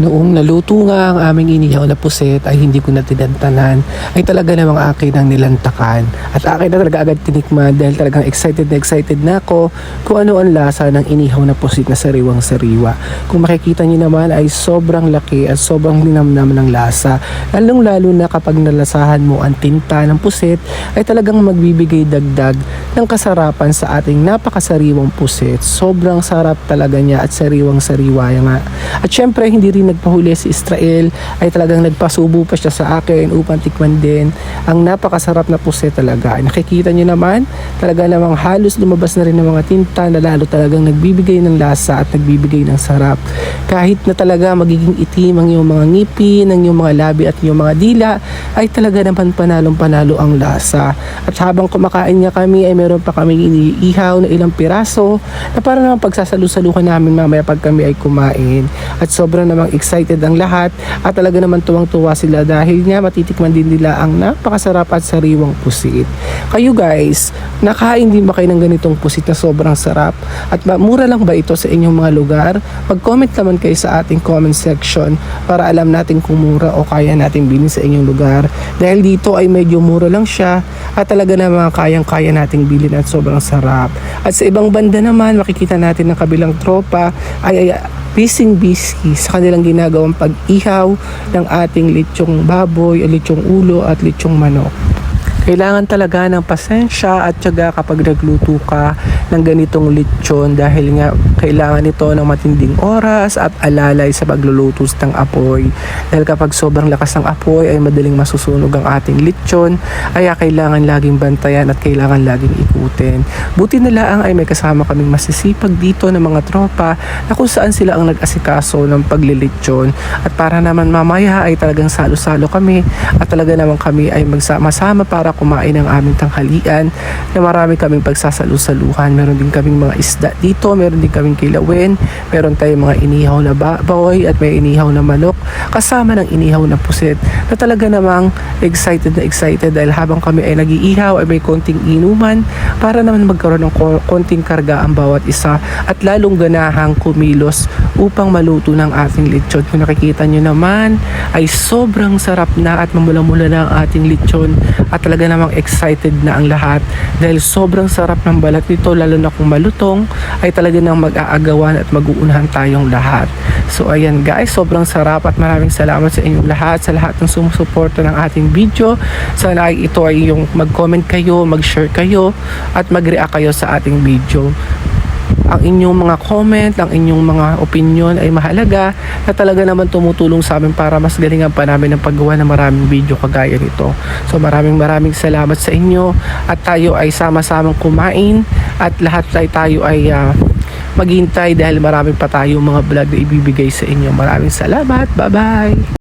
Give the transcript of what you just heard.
Noong naluto nga ang aming inihaw na puset ay hindi ko na tinantanan. Ay talaga namang akin ang nilantakan. At akin na talaga agad tinikman dahil talagang excited na excited na ako kung ano ang lasa ng inihaw na pusit na sariwang sariwa. Kung makikita niyo naman ay sobrang laki at sobrang linamnam ng lasa. Lalong lalo na kapag nalasahan mo ang tinta ng pusit ay talagang magbibigay dagdag ng kasarapan sa ating napakasariwang pusit sobrang sarap talaga niya at sariwang sariwa nga. At syempre hindi rin nagpahuli si Israel ay talagang nagpasubo pa siya sa akin upang tikman din ang napakasarap na puset talaga. Nakikita niyo naman, talaga namang halos lumabas na rin ng mga tinta na lalo talagang nagbibigay ng lasa at nagbibigay ng sarap. Kahit na talaga magiging itim ang iyong mga ngipin, ang iyong mga labi at iyong mga dila, ay talaga naman panalong panalo ang lasa. At habang kumakain nga kami ay meron pa kami iniihaw na ilang piraso na para naman pagsasalusaluhan namin mamaya pag kami ay kumain. At sobrang namang excited ang lahat at talaga naman tuwang-tuwa sila dahil nga matitikman din nila ang napakasarap at sariwang pusit. Kayo guys, nakain din ba kayo ng ganitong pusit na sobrang sarap? At ba, mura lang ba ito sa inyong mga lugar? Mag-comment naman kayo sa ating comment section para alam natin kung mura o kaya natin bilhin sa inyong lugar. Dahil dito ay medyo mura lang siya at talaga naman kayang-kaya nating bilhin at sobrang sarap. At sa ibang banda naman, makikita natin ng kabilang tropa ay, ay busy busy sa kanilang ginagawang pag-ihaw ng ating lechong baboy, lechong ulo at lechong manok. Kailangan talaga ng pasensya at tiyaga kapag nagluto ka ng ganitong lechon dahil nga kailangan ito ng matinding oras at alalay sa pagluluto ng apoy. Dahil kapag sobrang lakas ng apoy ay madaling masusunog ang ating lechon kaya kailangan laging bantayan at kailangan laging ikutin. Buti na lang ay may kasama kaming masisipag dito ng mga tropa na kung saan sila ang nag-asikaso ng paglilitsyon at para naman mamaya ay talagang salo-salo kami at talaga naman kami ay magsama-sama para kumain ng aming tanghalian na marami kaming pagsasalu-saluhan. Meron din kaming mga isda dito, meron din kaming kilawin, meron tayong mga inihaw na baboy at may inihaw na manok kasama ng inihaw na pusit na talaga namang excited na excited dahil habang kami ay nag-iihaw ay may konting inuman para naman magkaroon ng ko- konting karga ang bawat isa at lalong ganahang kumilos upang maluto ng ating lechon. Kung nakikita nyo naman ay sobrang sarap na at mamula-mula na ang ating lechon at talaga namang excited na ang lahat dahil sobrang sarap ng balat nito lalo na kung malutong ay talaga nang mag-aagawan at mag-uunahan tayong lahat. So ayan guys, sobrang sarap at maraming salamat sa inyong lahat, sa lahat ng sumusuporta ng ating video. Sana ito ay yung mag-comment kayo, mag-share kayo at mag-react kayo sa ating video ang inyong mga comment, ang inyong mga opinion ay mahalaga na talaga naman tumutulong sa amin para mas galingan pa namin ang paggawa ng maraming video kagaya nito. So maraming maraming salamat sa inyo at tayo ay sama-samang kumain at lahat ay tayo ay ah, maghintay dahil marami pa tayong mga vlog na ibibigay sa inyo. Maraming salamat. Bye-bye!